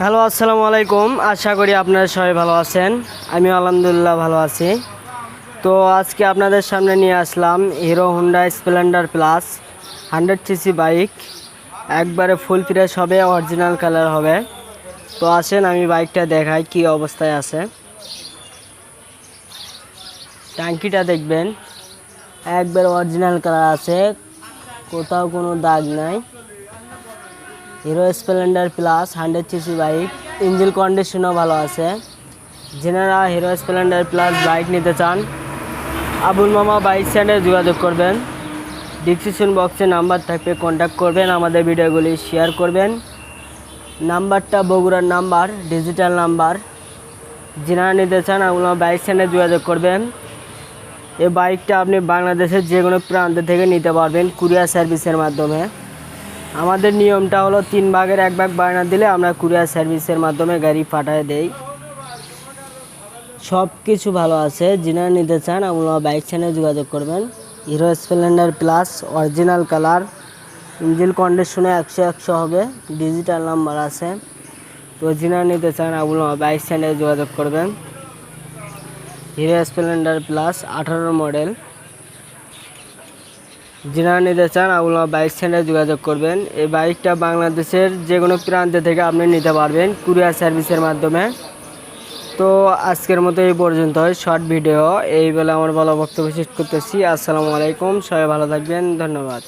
Hello, আসসালামু আলাইকুম। আশা করি আপনারা সবাই ভালো আছেন। আমি আলহামদুলিল্লাহ ভালো আছি। তো আজকে আপনাদের সামনে নিয়ে আসলাম Hero Honda Splendor plus hundred CC bike একবারে ফুল ফ্রেশ হবে অরিজিনাল কালার হবে। তো আসেন, আমি বাইকটা দেখাই কি অবস্থায় আছে। ট্যাঙ্কিটা দেখবেন। একবার অরিজিনাল কালার আছে। কোথাও কোনো দাগ নাই। Hero Splendor plus hundred CC bike engine কন্ডিশনও ভালো আছে। যেনারা হিরো স্প্লেন্ডার প্লাস বাইক নিতে চান আবুল মামা বাইক স্ট্যান্ডে যোগাযোগ করবেন। ডিসক্রিপশন বক্সে নাম্বার থাকবে কন্ট্যাক্ট করবেন, আমাদের ভিডিওগুলি শেয়ার করবেন। নাম্বারটা বগুড়ার নাম্বার ডিজিটাল নাম্বার যেনারা নিতে চান আবুল মামা বাইক স্ট্যান্ডে যোগাযোগ করবেন। এই বাইকটা আপনি বাংলাদেশের যে কোনো প্রান্ত থেকে নিতে পারবেন কুরিয়ার সার্ভিসের মাধ্যমে। আমাদের নিয়মটা হলো তিন ভাগের এক ভাগ বায়না দিলে আমরা কুরিয়ার সার্ভিসের মাধ্যমে গাড়ি পাঠায় দেই। সব কিছু ভালো আছে, যিনারা নিতে চান আপনারা বাইক চ্যানেলে যোগাযোগ করবেন। Hero Splendor plus, original colour, engine কন্ডিশনে একশো একশো হবে, ডিজিটাল নাম্বার আছে। তো যিনারা নিতে চান আপনারা বাইক চ্যানেলে যোগাযোগ করবেন। হিরো স্প্লেন্ডার প্লাস আঠারো মডেল। যিনারা নিতে চান আপনার বাইক সেন্টারে যোগাযোগ করবেন। এই বাইকটা বাংলাদেশের যে কোনো প্রান্ত থেকে আপনি নিতে পারবেন কুরিয়ার সার্ভিসের মাধ্যমে। তো আজকের মতো এই পর্যন্ত শর্ট ভিডিও। এই বেলা আমার ভালো বক্তব্য শেষ করতেছি। আসসালামু আলাইকুম, সবাই ভালো থাকবেন, ধন্যবাদ।